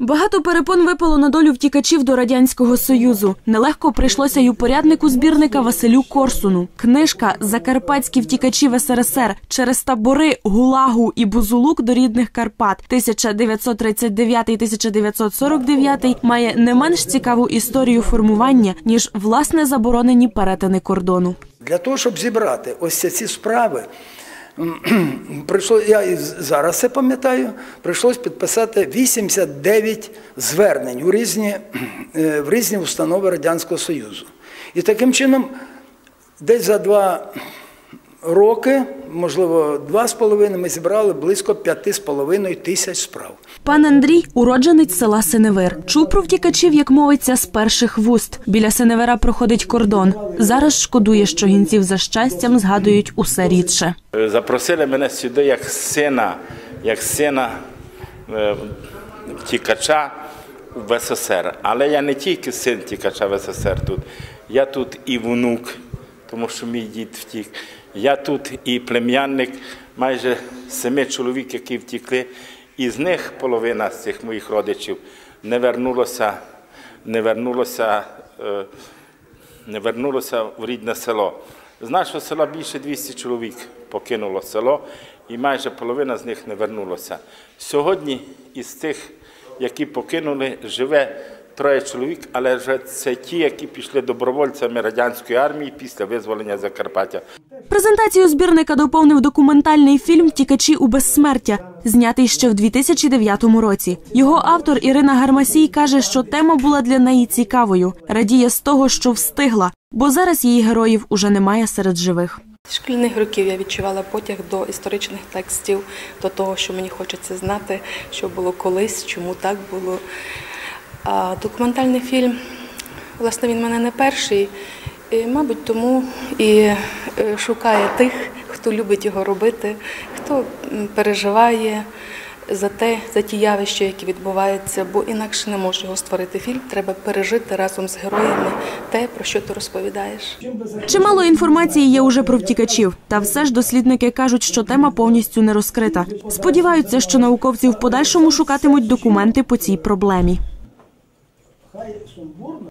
Багато перепон випало на долю втікачів до радянського союзу. Нелегко прийшлося й упоряднику збірника Василю Корсуну. Книжка Закарпатські втікачі в СРСР через табори Гулагу і Бузулук до рідних Карпат 1939-1949 має не менш цікаву історію формування ніж власне заборонені перетини кордону. Для того, щоб зібрати ось ці справи, прийшло, я зараз це пам'ятаю, прийшлось підписати 89 звернень у різні, е, в різні установи Радянського Союзу. І таким чином, десь за два роки, можливо, два з половиною, ми зібрали близько п'яти з половиною тисяч справ. Пан Андрій уродженець села Синевир. Чув про втікачів, як мовиться, з перших вуст. Біля Синевира проходить кордон. Зараз шкодує, що гінців за щастям згадують усе рідше. Запросили мене сюди як сина, як сина е, втікача в СССР. Але я не тільки син втікача в СССР тут, я тут і внук, тому що мій дід втік. Я тут і плем'янник майже семи чоловік, які втікли. І з них половина з цих моїх родичів не вернулося, не вернулося, е, не вернулося в рідне село. З нашого села більше 200 чоловік покинуло село, і майже половина з них не вернулося. Сьогодні із тих, які покинули, живе троє чоловік, але вже це ті, які пішли добровольцями радянської армії після визволення Закарпаття. Презентацію збірника доповнив документальний фільм Втікачі у безсмертя, знятий ще в 2009 році. Його автор Ірина Гармасій каже, що тема була для неї цікавою. Радіє з того, що встигла, бо зараз її героїв уже немає серед живих. З шкільних років я відчувала потяг до історичних текстів, до того, що мені хочеться знати, що було колись, чому так було. А документальний фільм, власне, він в мене не перший, і, мабуть, тому і е, шукає тих, хто любить його робити, хто переживає за те, за ті явища, які відбуваються, бо інакше не може його створити фільм. Треба пережити разом з героями те, про що ти розповідаєш. Чимало інформації є уже про втікачів, та все ж дослідники кажуть, що тема повністю не розкрита. Сподіваються, що науковці в подальшому шукатимуть документи по цій проблемі. Hayır, işte